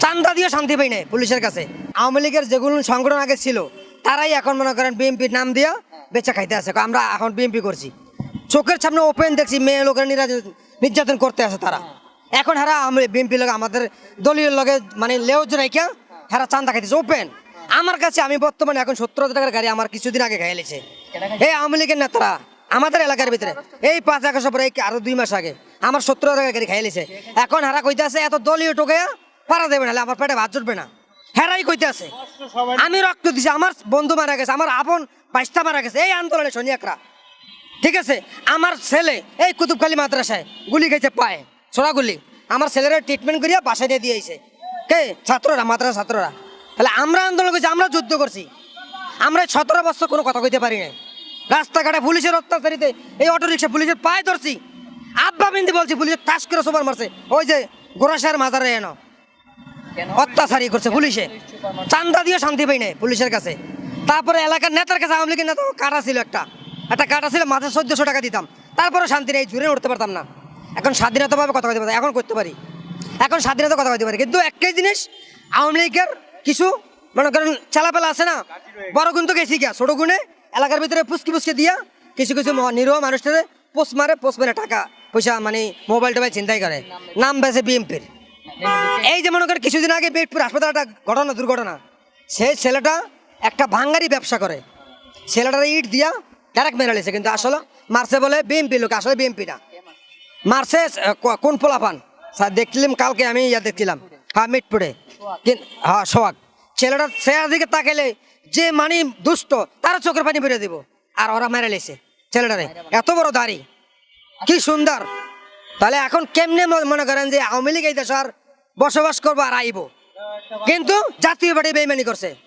চান্দা দিয়ে শান্তি পাই নাই পুলিশের কাছে। আওয়ামী লীগের যেগুলো সংগঠন আগে ছিল, তারাই এখন মনে করেন বিএনপির নাম দিয়া বেচা খাইতে আছে। আমরা এখন বিএনপি করছি। চোখের সামনে ওপেন দেখছি, মেয়ে লোকের নিরা- নির্যাতন করতে আছে তারা। এখন হারা আমি বিএনপি লোক আমাদের দলীয় লগে মানে লেউজ রাইখা হারা চান্দা খাইতেছে ওপেন আমার কাছে আমি বর্তমানে এখন সত্তর হাজার টাকার গাড়ি আমার কিছুদিন আগে খাইলেছে এই আওয়ামী লীগের নেতারা, আমাদের এলাকার ভিতরে, এই পাঁচ এক বছর পরে আরও দুই মাস আগে আমার সত্তর হাজার টাকার গাড়ি খাইলেছে এখন হারা কইতে আছে এত দলীয় টোকে পারা দেবে না আমার পেটে ভাত জুটবে না। হেরাই কইতে আছে। আমি রক্ত দিছি, আমার বন্ধু মারা গেছে, আমার আপন বাইশটা মারা গেছে, এই আন্দোলনে সনিয়াকরা ঠিক আছে? আমার ছেলে, এই কুতুবখালী মাদ্রাসায় গুলি খেয়েছে পায়ে, ছোড়া গুলি। আমার ছেলেরা ট্রিটমেন্ট করিয়া বাসায় দিয়ে দিয়েছে। কে? ছাত্ররা মাদ্রাসা ছাত্ররা। তাহলে আমরা আন্দোলন করছি, আমরা যুদ্ধ করছি। আমরা সতেরো বছর কোনো কথা কইতে পারি না রাস্তাঘাটে পুলিশের অত্যাচারিতে এই অটো রিক্সা পুলিশের পায়ে ধরছি। আব্বা বিন্দি বলছি পুলিশের তাস করে সবার মারছে। ওই যে গোরাশার মাজারে এনো। অত্যাচারই করছে পুলিশে। চান্দা দিয়ে শান্তি পাই নাই পুলিশের কাছে। তারপরে এলাকার নেতার কাছে আওয়ামী লীগের নেতা কাটা ছিল একটা। একটা কাটা ছিল মাসে চোদ্দশো টাকা দিতাম। তারপরে শান্তি নেই, জুড়ে উঠতে পারতাম না। এখন স্বাধীনতাভাবে কথা পারতাম এখন করতে পারি। এখন স্বাধীনতা কথা কইতে পারি। কিন্তু একটাই জিনিস, আওয়ামী লীগের কিছু, মনে করেন, চালাপেলা আছে না? বড় গুণ তো গেছি গিয়া, ছোট গুণে এলাকার ভিতরে পুচকি পুচকি দিয়া কিছু কিছু নিরীহ মানুষদের পোস্ট মারে পোস্ট মেরে টাকা, পয়সা মানে মোবাইল টোবাইল চিন্তাই করে। নাম বেছে বিএমপির এই যে মনে করেন কিছুদিন আগে পেটপুর হাসপাতালে একটা ঘটনা, দুর্ঘটনা। সেই ছেলেটা একটা ভাঙ্গারি ব্যবসা করে। ছেলেটার ইট দিয়া ডাইরেক্ট মেরে লেছে কিন্তু আসলে মারছে বলে বিএমপি লোক, আসলে বিএমপি না। মারছে কোন পোলাপান? স্যার, দেখলাম কালকে আমি ইয়া দেখছিলাম হ্যাঁ মিটপুরে হ্যাঁ সোহাগ। ছেলেটার চেহারা দিকে তাকাইলে যে মানি দুষ্ট তার চোখের পানি বেরিয়ে দিব। আর ওরা মেরে লেছে ছেলেটারে। এত বড় দাড়ি, কি সুন্দর। তাহলে এখন কেমনে মনে করেন যে আওয়ামী লীগ এই দেশ আর বসবাস করব আর আইব। কিন্তু জাতীয় পার্টি বেইমানি করছে।